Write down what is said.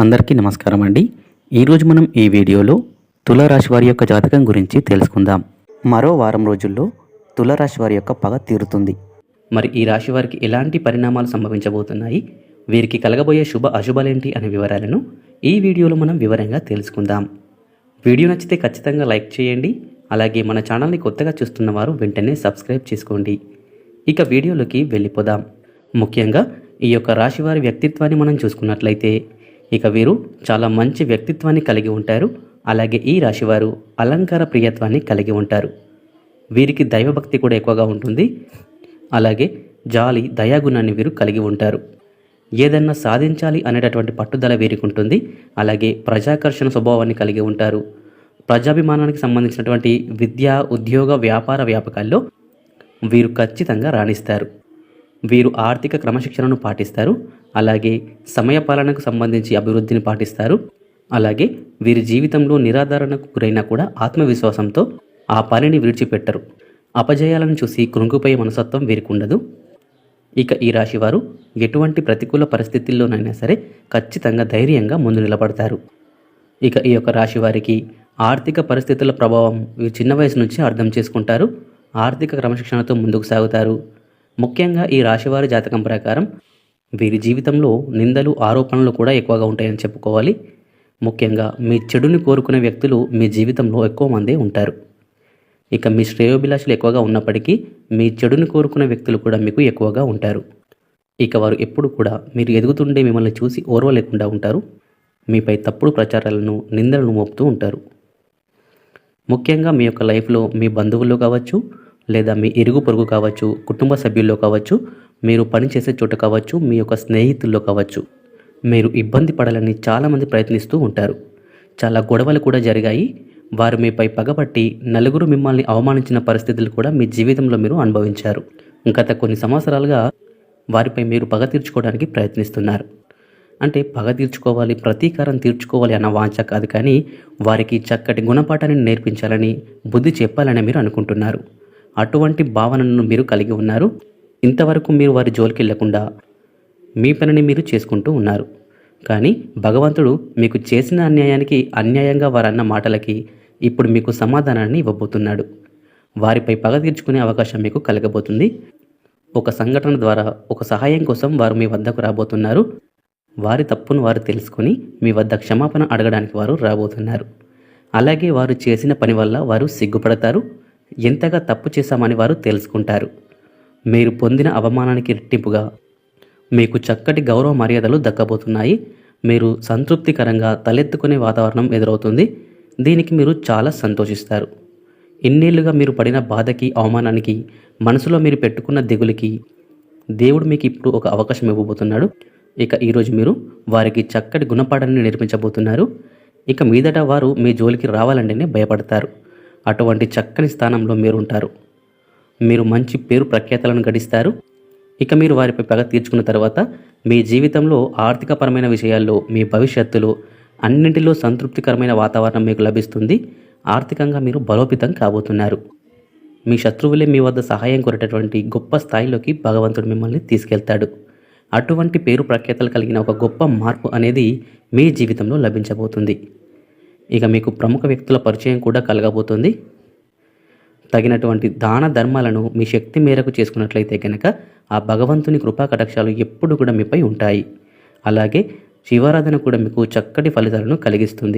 అందరికీ నమస్కారం అండి. ఈరోజు మనం ఈ వీడియోలో తులారాశి వారి యొక్క జాతకం గురించి తెలుసుకుందాం. మరో వారం రోజుల్లో తులారాశి వారి యొక్క పగ తీరుతుంది. మరి ఈ రాశి వారికి ఎలాంటి పరిణామాలు సంభవించబోతున్నాయి? వీరికి కలగబోయే శుభ అశుభాలేంటి అనే వివరాలను ఈ వీడియోలో మనం వివరంగా తెలుసుకుందాం. వీడియో నచ్చితే ఖచ్చితంగా లైక్ చేయండి. అలాగే మన ఛానల్ని కొత్తగా చూస్తున్న వారు వెంటనే సబ్స్క్రైబ్ చేసుకోండి. ఇక వీడియోలోకి వెళ్ళిపోదాం. ముఖ్యంగా ఈ యొక్క రాశి వారి వ్యక్తిత్వాన్ని మనం చూసుకున్నట్లయితే ఇక వీరు చాలా మంచి వ్యక్తిత్వాన్ని కలిగి ఉంటారు. అలాగే ఈ రాశివారు అలంకార ప్రియత్వాన్ని కలిగి ఉంటారు. వీరికి దైవభక్తి కూడా ఎక్కువగా ఉంటుంది. అలాగే జాలి దయాగుణాన్ని వీరు కలిగి ఉంటారు. ఏదన్నా సాధించాలి అనేటటువంటి పట్టుదల వీరికి ఉంటుంది. అలాగే ప్రజాకర్షణ స్వభావాన్ని కలిగి ఉంటారు. ప్రజాభిమానానికి సంబంధించినటువంటి విద్య ఉద్యోగ వ్యాపార వ్యాపకాల్లో వీరు ఖచ్చితంగా రాణిస్తారు. వీరు ఆర్థిక క్రమశిక్షణను పాటిస్తారు. అలాగే సమయపాలనకు సంబంధించి అభివృద్ధిని పాటిస్తారు. అలాగే వీరి జీవితంలో నిరాధారణకు గురైనా కూడా ఆత్మవిశ్వాసంతో ఆ పనిని విడిచిపెట్టరు. అపజయాలను చూసి కృంగిపోయే మనసత్వం వీరికి ఉండదు ఇక ఈ రాశివారు ఎటువంటి ప్రతికూల పరిస్థితుల్లోనైనా సరే ఖచ్చితంగా ధైర్యంగా ముందు నిలబడతారు. ఇక ఈ యొక్క రాశి వారికి ఆర్థిక పరిస్థితుల ప్రభావం వీరు చిన్న వయసు నుంచి అర్థం చేసుకుంటారు. ఆర్థిక క్రమశిక్షణతో ముందుకు సాగుతారు. ముఖ్యంగా ఈ రాశివారి జాతకం ప్రకారం వీరి జీవితంలో నిందలు ఆరోపణలు కూడా ఎక్కువగా ఉంటాయని చెప్పుకోవాలి. ముఖ్యంగా మీ చెడుని కోరుకునే వ్యక్తులు మీ జీవితంలో ఎక్కువ మందే ఉంటారు. ఇక మీ శ్రేయోభిలాషులు ఎక్కువగా ఉన్నప్పటికీ మీ చెడుని కోరుకునే వ్యక్తులు కూడా మీకు ఎక్కువగా ఉంటారు. ఇక వారు ఎప్పుడు కూడా మీరు ఎదుగుతుండే మిమ్మల్ని చూసి ఓర్వలేకుండా ఉంటారు. మీపై తప్పుడు ప్రచారాలను నిందలను మోపుతూ ఉంటారు. ముఖ్యంగా మీ యొక్క లైఫ్లో మీ బంధువుల్లో కావచ్చు లేదా మీ ఇరుగు పొరుగు కావచ్చు కుటుంబ సభ్యుల్లో కావచ్చు మీరు పనిచేసే చోట కావచ్చు మీ యొక్క స్నేహితుల్లో కావచ్చు. మీరు ఇబ్బంది పడాలని చాలామంది ప్రయత్నిస్తూ ఉంటారు. చాలా గొడవలు కూడా జరిగాయి. వారు మీపై పగబట్టి నలుగురు మిమ్మల్ని అవమానించిన పరిస్థితులు కూడా మీ జీవితంలో మీరు అనుభవించారు. గత కొన్ని సంవత్సరాలుగా వారిపై మీరు పగ తీర్చుకోవడానికి ప్రయత్నిస్తున్నారు. అంటే పగ తీర్చుకోవాలి ప్రతీకారం తీర్చుకోవాలి అన్న వాంఛ కాదు కానీ వారికి చక్కటి గుణపాఠాన్ని నేర్పించాలని బుద్ధి చెప్పాలని మీరు అనుకుంటున్నారు. అటువంటి భావనను మీరు కలిగి ఉన్నారు. ఇంతవరకు మీరు వారి జోలికి వెళ్ళకుండా మీ పనిని మీరు చేసుకుంటూ ఉన్నారు. కానీ భగవంతుడు మీకు చేసిన అన్యాయానికి అన్యాయంగా వారన్న మాటలకి ఇప్పుడు మీకు సమాధానాన్ని ఇవ్వబోతున్నాడు. వారిపై పగ తీర్చుకునే అవకాశం మీకు కలగబోతుంది. ఒక సంఘటన ద్వారా ఒక సహాయం కోసం వారు మీ వద్దకు రాబోతున్నారు. వారి తప్పును వారు తెలుసుకొని మీ వద్ద క్షమాపణ అడగడానికి వారు రాబోతున్నారు. అలాగే వారు చేసిన పని వల్ల వారు సిగ్గుపడతారు. ఎంతగా తప్పు చేశామని వారు తెలుసుకుంటారు. మీరు పొందిన అవమానానికి రెట్టింపుగా. మీకు చక్కటి గౌరవ మర్యాదలు దక్కబోతున్నాయి. మీరు సంతృప్తికరంగా తలెత్తుకునే వాతావరణం ఎదురవుతుంది. దీనికి మీరు చాలా సంతోషిస్తారు. ఇన్నేళ్ళుగా మీరు పడిన బాధకి అవమానానికి మనసులో మీరు పెట్టుకున్న దిగులకి దేవుడు మీకు ఇప్పుడు ఒక అవకాశం ఇవ్వబోతున్నాడు. ఇక ఈరోజు మీరు వారికి చక్కటి గుణపాఠాన్ని నేర్పించబోతున్నారు. ఇక మీదట వారు మీ జోలికి రావాలంటేనే భయపడతారు. అటువంటి చక్కని స్థానంలో మీరు ఉంటారు. మీరు మంచి పేరు ప్రఖ్యాతలను గడిస్తారు. ఇక మీరు వారిపై పగ తీర్చుకున్న తర్వాత మీ జీవితంలో ఆర్థికపరమైన విషయాల్లో మీ భవిష్యత్తులో అన్నింటిలో సంతృప్తికరమైన వాతావరణం మీకు లభిస్తుంది. ఆర్థికంగా మీరు బలోపేతం కాబోతున్నారు. మీ శత్రువులే మీ వద్ద సహాయం కోరేటటువంటి గొప్ప స్థాయిలోకి భగవంతుడు మిమ్మల్ని తీసుకెళ్తాడు. అటువంటి పేరు ప్రఖ్యాతలు కలిగిన ఒక గొప్ప మార్పు అనేది మీ జీవితంలో లభించబోతుంది. ఇక మీకు ప్రముఖ వ్యక్తుల పరిచయం కూడా కలగబోతుంది. తగినటువంటి దాన ధర్మాలను మీ శక్తి మేరకు చేసుకున్నట్లయితే కనుక ఆ భగవంతుని కృపా కటాక్షాలు ఎప్పుడు కూడా మీపై ఉంటాయి. అలాగే శివారాధన కూడా మీకు చక్కటి ఫలితాలను కలిగిస్తుంది.